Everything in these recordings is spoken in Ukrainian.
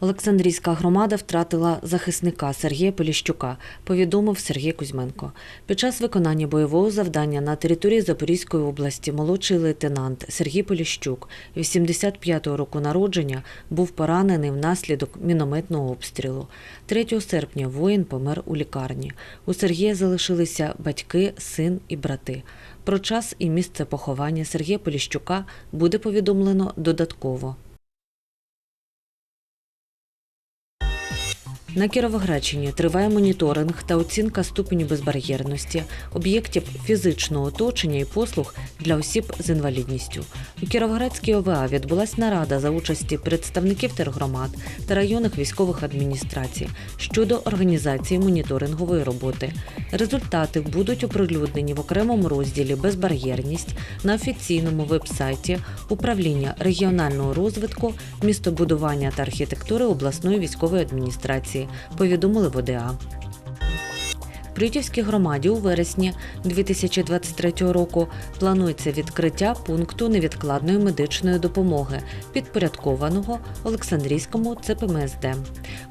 Олександрійська громада втратила захисника Сергія Поліщука, повідомив Сергій Кузьменко. Під час виконання бойового завдання на території Запорізької області молодший лейтенант Сергій Поліщук, 85-го року народження, був поранений внаслідок мінометного обстрілу. 3 серпня воїн помер у лікарні. У Сергія залишилися батьки, син і брати. Про час і місце поховання Сергія Поліщука буде повідомлено додатково. На Кіровоградщині триває моніторинг та оцінка ступеню безбар'єрності об'єктів фізичного оточення і послуг для осіб з інвалідністю. У Кіровоградській ОВА відбулась нарада за участі представників тергромад та районних військових адміністрацій щодо організації моніторингової роботи. Результати будуть оприлюднені в окремому розділі Безбар'єрність на офіційному веб-сайті управління регіонального розвитку, містобудування та архітектури обласної військової адміністрації, повідомили в ОДА. Притівській громаді у вересні 2023 року планується відкриття пункту невідкладної медичної допомоги, підпорядкованого Олександрійському ЦПМСД.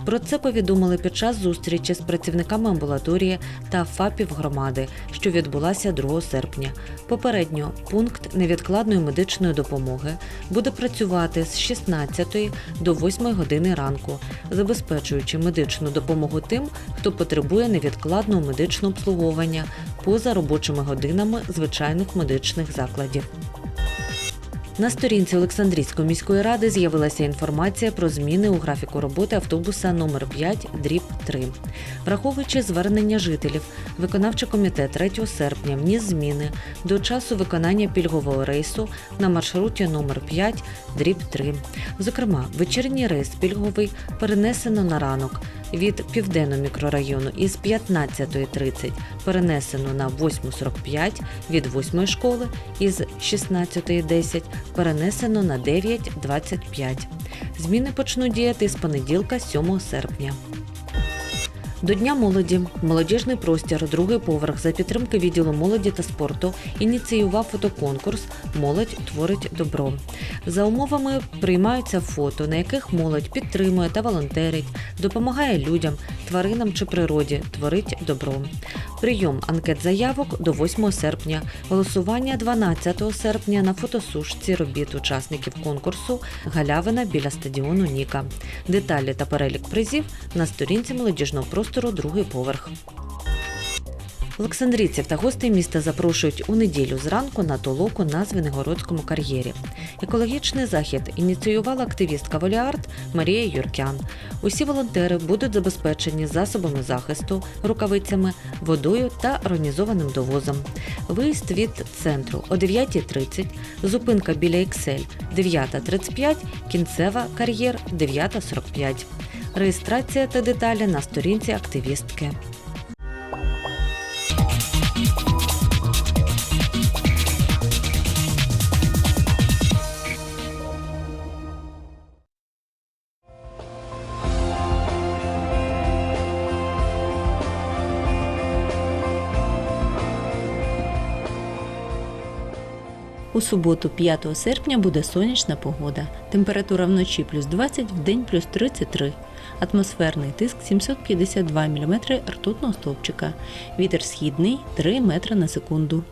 Про це повідомили під час зустрічі з працівниками амбулаторії та ФАПів громади, що відбулася 2 серпня. Попередньо пункт невідкладної медичної допомоги буде працювати з 16 до 8 години ранку, забезпечуючи медичну допомогу тим, хто потребує невідкладного медичного обслуговування поза робочими годинами звичайних медичних закладів. На сторінці Олександрійської міської ради з'явилася інформація про зміни у графіку роботи автобуса номер 5 дріб 3. Враховуючи звернення жителів, виконавчий комітет 3 серпня вніс зміни до часу виконання пільгового рейсу на маршруті номер 5 дріб 3. Зокрема, вечірній рейс пільговий перенесено на ранок від південного мікрорайону із 15.30 перенесено на 8.45 від 8 школи із 16.10 перенесено на 9.25. Зміни почнуть діяти з понеділка 7 серпня. До Дня молоді молодіжний простір, другий поверх за підтримки відділу молоді та спорту ініціював фотоконкурс Молодь творить добро. За умовами приймаються фото, на яких молодь підтримує та волонтерить, допомагає людям, тваринам чи природі, творить добро. Прийом анкет заявок до 8 серпня, голосування 12 серпня на фотосушці робіт учасників конкурсу Галявина біля стадіону Ніка. Деталі та перелік призів на сторінці молодіжного простору другий поверх. Олександрійців та гостей міста запрошують у неділю зранку на толоку на Звенигородському кар'єрі. Екологічний захід ініціювала активістка Воліарт Марія Юркян. Усі волонтери будуть забезпечені засобами захисту, рукавицями, водою та організованим довозом. Виїзд від центру о 9.30, зупинка біля Excel 9.35, кінцева кар'єр 9.45. Реєстрація та деталі на сторінці активістки. У суботу, 5 серпня, буде сонячна погода. Температура вночі плюс 20, вдень плюс 33. Атмосферний тиск 752 мм ртутного стовпчика. Вітер східний 3 метри на секунду.